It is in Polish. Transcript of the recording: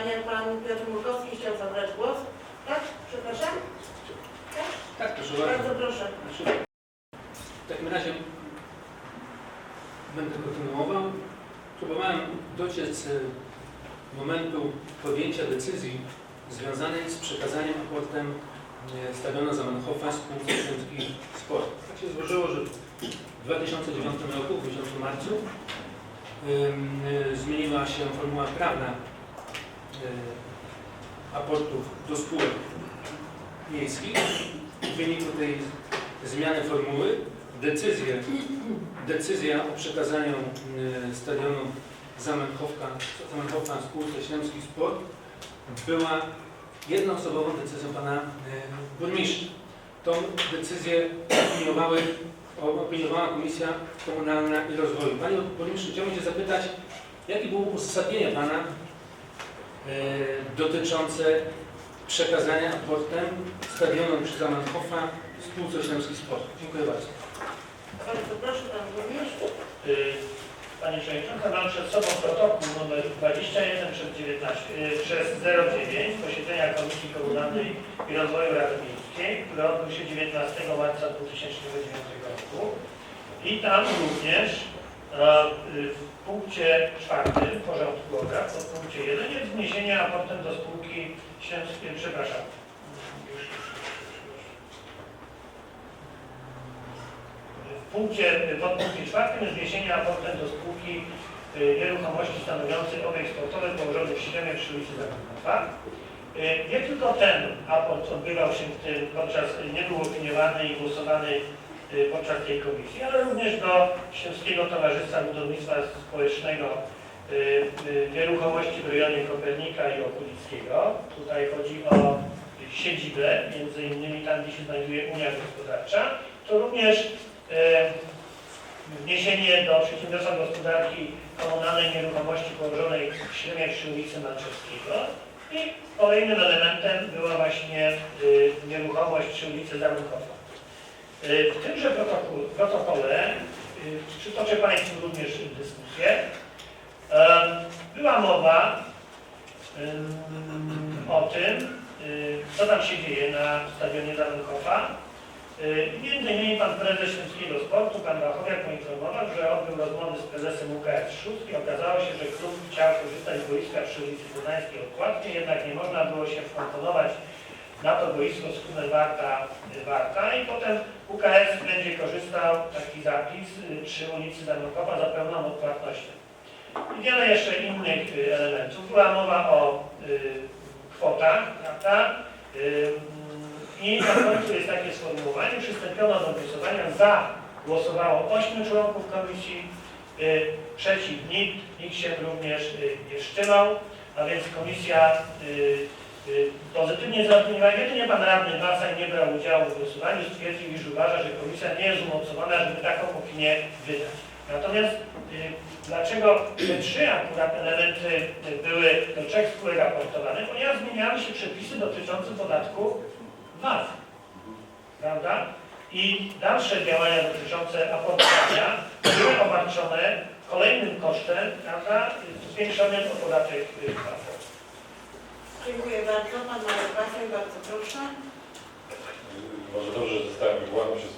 pytanie. Pan Piotr Murkowski chciał zabrać głos. Tak? Przepraszam? Tak? Tak, proszę bardzo. Bardzo proszę. Znaczy, W takim razie będę kontynuował. Próbowałem dociec e, momentu podjęcia decyzji związanej z przekazaniem aportem e, stadionu Zamenhofa spółce Śląski Sport. Tak się złożyło, że w 2009 roku, w miesiącu marcu, e, zmieniła się formuła prawna aportów do spółek miejskich. W wyniku tej zmiany formuły decyzję, decyzja o przekazaniu y, stadionu Zamenhofka, Zamenhofa spółce Śląski Sport była jednoosobową decyzją pana y, burmistrza. Tą decyzję opiniowały, opiniowała Komisja Komunalna i Rozwoju. Panie burmistrzu, chciałbym się zapytać, jakie było uzasadnienie pana dotyczące przekazania aportem stadionu przy Zamenhofa spółce Śląski Sport. Dziękuję bardzo. Bardzo proszę, pan burmistrz. Y, Panie Przewodniczący, mam przed sobą protokół numer 21 przez 19, y, przez 09 posiedzenia Komisji Komunalnej i Rozwoju Rady Miejskiej, który odbył się 19 marca 2009 roku. I tam również y, w punkcie czwartym porządku obrad, w punkcie 1 jest wniesienie aportem do spółki Śląskiej, przepraszam. W punkcie, pod punkcie czwartym jest wniesienie aportem do spółki y, nieruchomości stanowiącej obiekt sportowy położony w Śremie przy ulicy Zakopawa. Y, Nie tylko ten aport odbywał się w tym podczas, nie był opiniowany i głosowany podczas tej komisji, ale również do Śląskiego Towarzystwa Budownictwa Społecznego y, y, nieruchomości w rejonie Kopernika i Okulickiego. Tutaj chodzi o siedzibę, między innymi tam, gdzie się znajduje Unia Gospodarcza. To również wniesienie do Przedsiębiorstwa Gospodarki Komunalnej Nieruchomości położonej w Śremie przy ulicy Malczewskiego i kolejnym elementem była właśnie y, nieruchomość przy ulicy Zamkowa. Y, w tymże protokole, y, przytoczę Państwu również dyskusję. E, była mowa o tym, co tam się dzieje na stadionie Zamkowa. Y, Między innymi pan prezes Śląskiego Sportu, pan Wachowiak poinformował, że odbył rozmowy z prezesem UKS Szóst i okazało się, że klub chciał korzystać z boiska przy ulicy Poznańskiej odpłatnie, jednak nie można było się wkomponować na to boisko klubem Warta, Warta i potem UKS będzie korzystał, taki zapis, y, przy ulicy Danokowa za pełną odpłatnością. I wiele jeszcze innych y, elementów. Była mowa o y, kwotach, prawda? Y, i na końcu jest takie sformułowanie, przystąpiono do głosowania, za głosowało 8 członków komisji, y, przeciw nikt, nikt się również y, nie wstrzymał, a więc komisja y, pozytywnie zaopiniowała. Jedynie pan radny Basaj nie brał udziału w głosowaniu, stwierdził, iż uważa, że komisja nie jest umocowana, żeby taką opinię wydać. Natomiast y, dlaczego te trzy akurat elementy y, były do trzech spółek raportowane? Ponieważ zmieniały się przepisy dotyczące podatku VAT. Prawda? I dalsze działania dotyczące aportowania były obarczone kolejnym kosztem, prawda, zwiększonym o podatek y, VAT. Dziękuję bardzo. Pan Marek Basen, bardzo proszę. Może dobrze, że zostałem wywołany przez